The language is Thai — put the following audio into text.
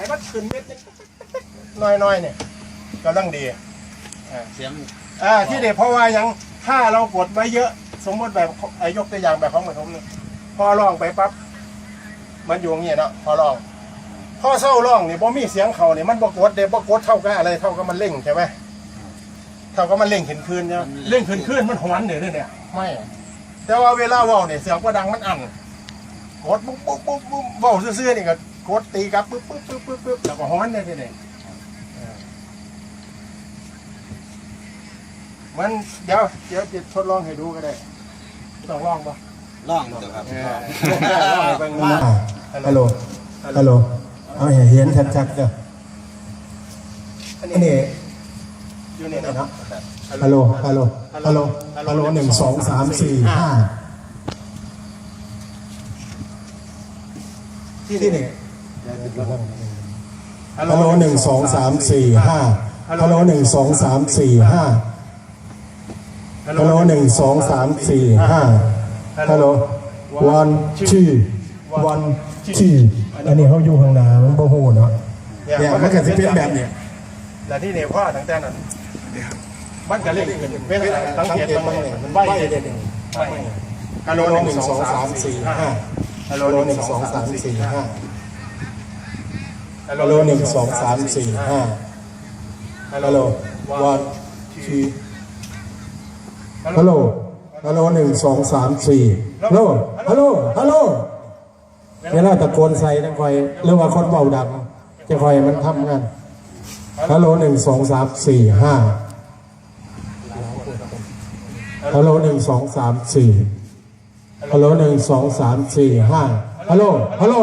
ให้มันขึ้นเม็ดนึงน้อยๆเนี่ยกำลังดีเสียงอ่าที่เด็กเพราะว่ายังถ้าเรากดไว้เยอะ สมมติแบบไอ้ยกตัวอย่างแบบของปฐมเนี่ยพอร้องไปปั๊บมันอยู่อย่างเงี้ยเนาะพอร้องพอเศร้าร้องนี่บ่มีเสียงเขาเนี่ยมันบ่กดเด้บ่กดเท่ากับอะไรเท่ากับมันเร่งใช่ไหมเท่ากับมันเร่งขึ้นคืนใช่ไหมเร่งขึ้นคืนมันหวนเนี่ยเนี่ยไม่แต่ว่าเวลาเว้าเนี่ยเสียงก็ดังมันอันกดปุ๊บปุ๊บปุ๊บปุ๊บเว้าซื่อๆนี่ก็ กดตีกลับปุ๊บปุ๊บปุ๊บปุ๊บปุ๊บแล้วก็หวนเนี่ยเนี่ยเออมันเดี๋ยวเดี๋ยวจะทดลองให้ดูก็ได้ต้องลองปะร้องเดี๋ยวครับเออลองให้เบิ่งดูฮัลโหลฮัลโหลเอาให้เห็นชัดๆเด้ออันอันนี้นี้อยู่นี่เนาะฮัลโหลฮัลโหลฮัลโหลฮัลโหลหนึ่งสองสามสี่ห้าที่นี่ ฮัลโหลหนึ่งสองสามสี่ห้าฮัลโหลหนึ่งสองสามสี่ห้าฮัลโหลหนึ่งสองสามสี่ห้าฮัลโหล one two one two อันนี้เขาอยู่ข้างหน้ามันบ่ฮู้เนาะเนี่ยมันก็สิเป็นแบบเนี้ยแต่ที่เนี่ยพ่อตั้งแต่นั้นมันก็เล่นขึ้นเป็นอะไรสังเกตมันเนี่ยมันใบเด่นๆไม่ฮัลโหลฮัลโหลหหนึ่นึ่งงสสอองงสาสามมสี่สี่ห้าห้าฮัลโหลฮัลโหลหหนึ่นึ่งงสสอองงสาสามมสี่สี่ห้าห้า ฮัลโหลหนึ่งสองสามสี่ห้าฮัลโหล one two ฮัลโหลฮัลโหลหนึ่งสองสามสี่ฮัลโหลฮัลโหลฮัลโหลเวลาตะโกนใส่ต้งคอยหรือว่าคนเบาดังจะคอยมันทำงานฮัลโหลหนึ่งสองสามสี่ห้าฮัลโหลหนึ่งสองสามสี่ฮัลโหลหนึ่งสองสามสี่ห้าฮัลโหลฮัลโหล